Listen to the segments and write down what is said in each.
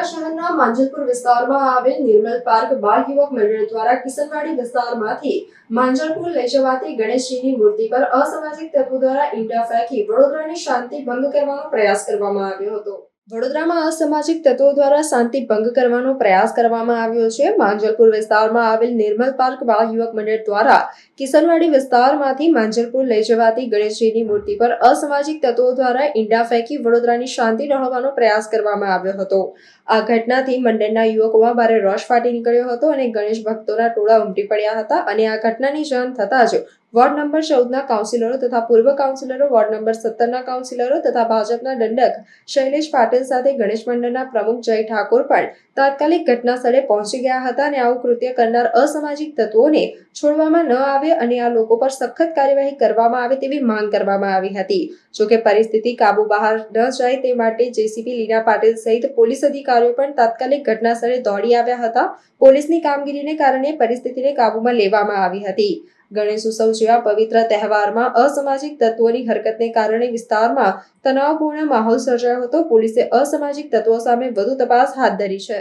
દ્વારકા શહેરના માંજલપુર વિસ્તારમાં આવેલ નિર્મલ પાર્ક બાળ યુવક મંડળ દ્વારા કિશનવાડી વિસ્તારમાંથી માંજલપુર લઈ જવાતી ગણેશજીની મૂર્તિ પર અસામાજિક તત્વો દ્વારા ઈંડા ફેંકી વડોદરાની શાંતિ ભંગ કરવાનો પ્રયાસ કરવામાં આવ્યો હતો. વડોદરામાં અસામાજિક તત્વો દ્વારા શાંતિ ભંગ કરવાનો પ્રયાસ કરવામાં આવ્યો છે. માંજલપુર વિસ્તારમાં આવેલ નિર્મલ પાર્ક બાળ યુવક મંડળ દ્વારા કિશનવાડી વિસ્તારમાંથી માંજલપુર લઈ જવાતી ગણેશજીની મૂર્તિ પર અસામાજિક તત્વો દ્વારા ઈંડા ફેંકી વડોદરાની શાંતિ ડહોળવાનો પ્રયાસ કરવામાં આવ્યો હતો. આ ઘટનાથી મંડળના યુવકોમાં ભારે રોષ ફાટી નીકળ્યો હતો અને ગણેશ ભક્તોના ટોળા ઉમટી પડ્યા હતા અને આ ઘટનાની જાણ થતાં જ વોર્ડ નંબર ચૌદના કાઉન્સિલરો તથા પૂર્વ કાઉન્સિલરો વોર્ડ નંબર સત્તરના કાઉન્સિલરો તથા ભાજપના દંડક શૈલેષ પાટીલ સાથે ગણેશ મંડળના પ્રમુખ જય ઠાકોર પણ તાત્કાલિક ઘટના પહોંચી ગયા હતા અને આવું કૃત્ય કરનાર અસામાજિક તત્વોને છોડવામાં ન આવે અને આ લોકો પર સખત કાર્યવાહી કરવામાં આવે તેવી માંગ કરવામાં આવી હતી. જોકે પરિસ્થિતિ કાબુ બહાર ન જાય તે માટે જેસીપી લીના પાટીલ સહિત પોલીસ અધિકારીઓ પણ તાત્કાલિક ઘટના સ્થળે દોડી આવ્યા હતા. પોલીસની કામગીરીને કારણે પરિસ્થિતિને કાબૂમાં લેવામાં આવી હતી. ગણેશ ઉત્સવ જેવા પવિત્ર તહેવારમાં અસામાજિક તત્વોની હરકતને કારણે વિસ્તારમાં તણાવપૂર્ણ માહોલ સર્જાયો હતો. પોલીસે અસામાજિક તત્વો સામે વધુ તપાસ હાથ ધરી છે.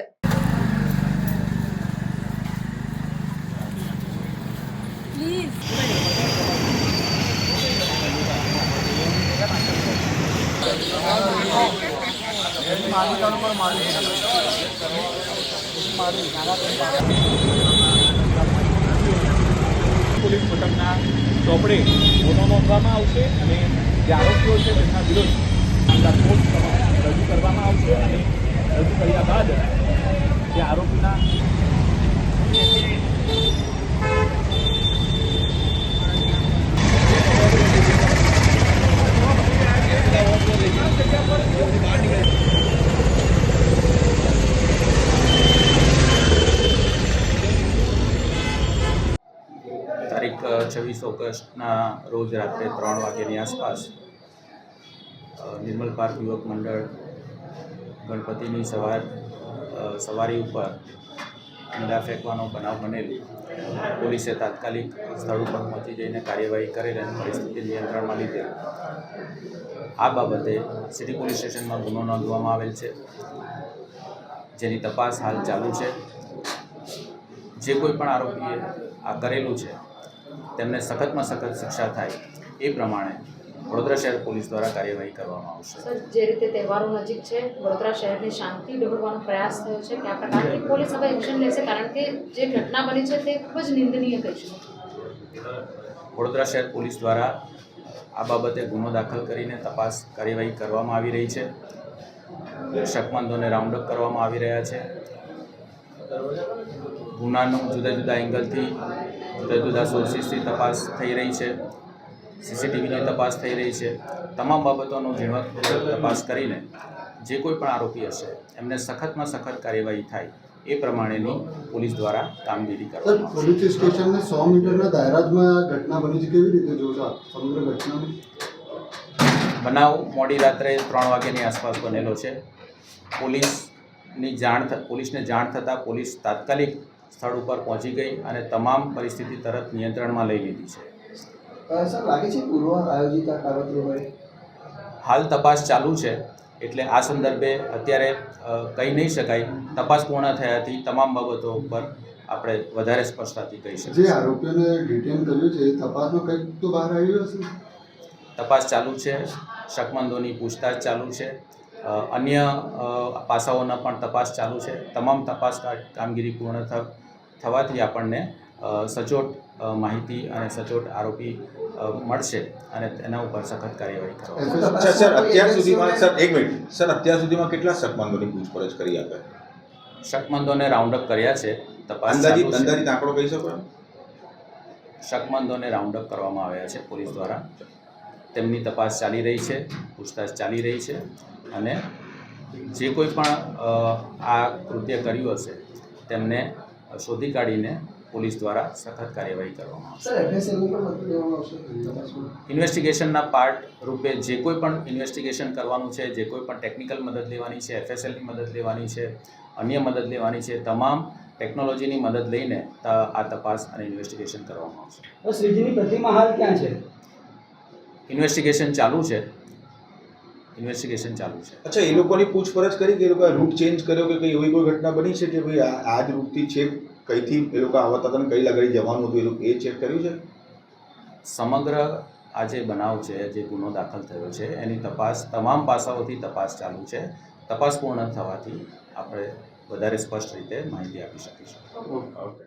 પોલીસ મથકના ચોપડે ગુનો નોંધવામાં આવશે અને જે આરોપીઓ છે તેમના વિરુદ્ધ કોર્ટ સમક્ષ રજૂ કરવામાં આવશે અને રજૂ કર્યા બાદ જે આરોપીના છવ્વીસ ઓગસ્ટના રોજ રાત્રે ત્રણ વાગ્યાની આસપાસ નિર્મલ પાર્ક યુવક મંડળ ગણપતિની સવાર સવારી ઉપર ઈંડા ફેંકવાનો બનાવ બનેલ. પોલીસે તાત્કાલિક સ્થળ ઉપર પહોંચી જઈને કાર્યવાહી કરેલ અને પરિસ્થિતિ નિયંત્રણમાં લીધેલ. આ બાબતે સિટી પોલીસ સ્ટેશનમાં ગુનો નોંધવામાં આવેલ છે. જેની તપાસ હાલ ચાલુ છે. જે કોઈ પણ આરોપીએ આ કરેલું છે તેમને સખતમાં સખત શિક્ષા થાય એ પ્રમાણે વડોદરા શહેર પોલીસ દ્વારા કાર્યવાહી કરવામાં આવશે. સર જે રીતે તહેવારો નજીક છે વડોદરા શહેરની શાંતિ ડહોળવાનો પ્રયાસ થયો છે કે આ પ્રકારની પોલીસ હવે એક્શન લેશે કારણ કે જે ઘટના બની છે તે ખૂબ જ નિંદનીય કહીશું છે વડોદરા શહેર પોલીસ દ્વારા આ બાબતે ગુનો દાખલ કરીને તપાસ કાર્યવાહી કરવામાં આવી રહી છે. શકમંદોને રાઉન્ડ અપ કરવામાં આવી રહ્યા છે. ગુનાનું જુદા જુદા એંગલથી જુદા જુદા સોર્સિસથી તપાસ થઈ રહી છે. સીસીટીવીની તપાસ થઈ રહી છે. તમામ બાબતોનો ઝીણવટપૂર્વક તપાસ કરીને જે કોઈ પણ આરોપી હશે એમને સખતમાં સખત કાર્યવાહી થાય એ પ્રમાણેની પોલીસ દ્વારા કામગીરી કરવામાં પોલીસ સ્ટેશનને સો મીટરના દાયરાજમાં ઘટના બની છે કેવી રીતે જોશો સમગ્ર ઘટના બનાવ મોડી રાત્રે ત્રણ વાગ્યાની આસપાસ બનેલો છે. પોલીસની જાણ પોલીસને જાણ થતાં પોલીસ તાત્કાલિક સ્થળ ઉપર પહોંચી ગઈ અને તમામ પરિસ્થિતિ તરત નિયંત્રણમાં લઈ લીધી છે. સર લાગે છે પૂર્વ આયોજિત હાલ તપાસ ચાલુ છે એટલે આ સંદર્ભે અત્યારે કહી નહીં શકાય. તપાસ પૂર્ણ થયાથી તમામ બાબતો ઉપર આપણે વધારે સ્પષ્ટતાથી કહી શકીએ. જે આરોપીઓને ડિટેન કર્યું છે તપાસમાં કંઈક તો બહાર આવ્યું હશે? તપાસ ચાલુ છે શકમંદોની પૂછતાછ ચાલુ છે અન્ય પાસાઓના પણ તપાસ ચાલુ છે. તમામ તપાસ કામગીરી પૂર્ણ થ થવાથી આપણને સચોટ માહિતી અને સચોટ આરોપી મળશે અને તેના ઉપર સખત કાર્યવાહી સર સર અત્યાર સુધીમાં સર એક મિનિટ. સર અત્યાર સુધીમાં કેટલા શકમંદોની પૂછપરછ કરી આપે? શકમંદોને રાઉન્ડ અપ કર્યા છે. તપાસ અંદાજિત અંદાજિત આંકડો કહી શકો શકમંદોને રાઉન્ડ અપ કરવામાં આવ્યા છે પોલીસ દ્વારા. તેમની તપાસ ચાલી રહી છે પૂછતાછ ચાલી રહી છે. અને જે કોઈ પણ આ કૃત્ય કર્યું હશે તેમને શોધી કાઢીને પોલીસ દ્વારા સખત કાર્યવાહી કરવામાં આવશે. ઇન્વેસ્ટિગેશનના પાર્ટ રૂપે જે કોઈ પણ ઇન્વેસ્ટિગેશન કરવાનું છે જે કોઈ પણ ટેકનિકલ મદદ લેવાની છે એફએસએલની મદદ લેવાની છે અન્ય મદદ લેવાની છે તમામ ટેકનોલોજીની મદદ લઈને આ તપાસ અને ઇન્વેસ્ટિગેશન કરવામાં આવશે. શ્રીજીની પ્રતિમા હાલ ક્યાં છે? ઇન્વેસ્ટિગેશન ચાલુ છે. ઇન્વેસ્ટિગેશન ચાલુ છે. અચ્છા એ લોકોની પૂછપરછ કરી કે એ લોકોએ રૂટ ચેન્જ કર્યો કે કઈ એવી કોઈ ઘટના બની છે કે ભાઈ આ આ જ રૂટથી છે? કઈથી એ લોકો આવતા હતા? કઈ લગાડી જવાનું હતું? એ લોકો એ ચેક કર્યું છે? સમગ્ર આ જે બનાવ છે જે ગુનો દાખલ થયો છે એની તપાસ તમામ પાસાઓથી તપાસ ચાલુ છે. તપાસ પૂર્ણ થવાથી આપણે વધારે સ્પષ્ટ રીતે માહિતી આપી શકીશું. ઓકે.